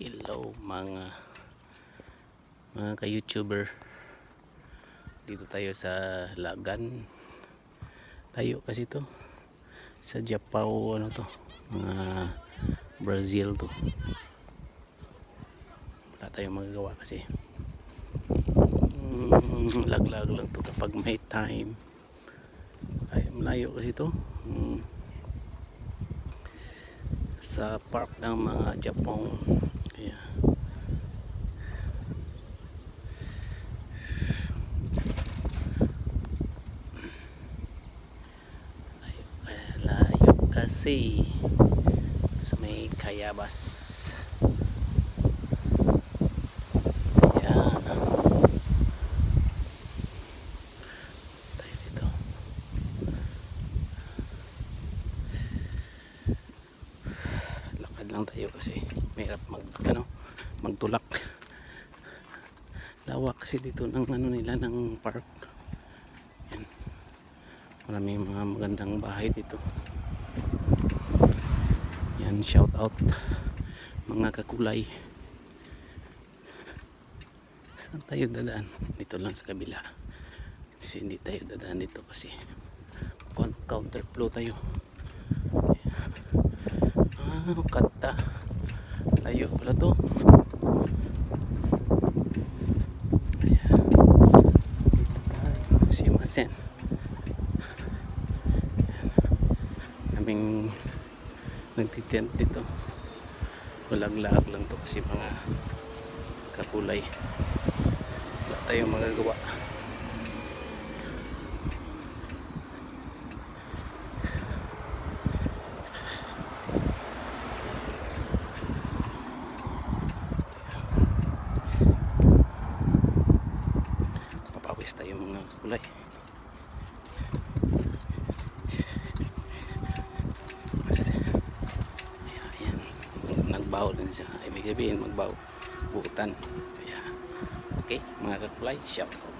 Hello mga mga ka-YouTuber. Dito tayo sa Lagan. Tayo kasi to. Sa Japao ano to. Mga Brazil to. Wala tayong magagawa kasi. Mm, laglag lang to kapag may time. Ay, malayo kasi to. Mm sa park ng mga Japong. Kaya layo, layo kasi sa may kayabas yan tayo dito lang tayo kasi mahirap mag ano magtulak. Lawak kasi dito ng ano nila ng park. Yan. Maraming mga magandang bahay dito. Yan shout out mga kakulay. Saan tayo dadaan? Dito lang sa kabila. Kasi hindi tayo dadaan dito kasi counter flow tayo Kata. Layo pala to. Ayan. Simasen. Naming nagtitent dito. Walag-lag lang to kasi mga kakulay. Wala tayong magagawa. Papawis tayo mga kulay. Nagbaw din siya. Ibig sabihin magbaw buutan kaya okay mga kakulay shout out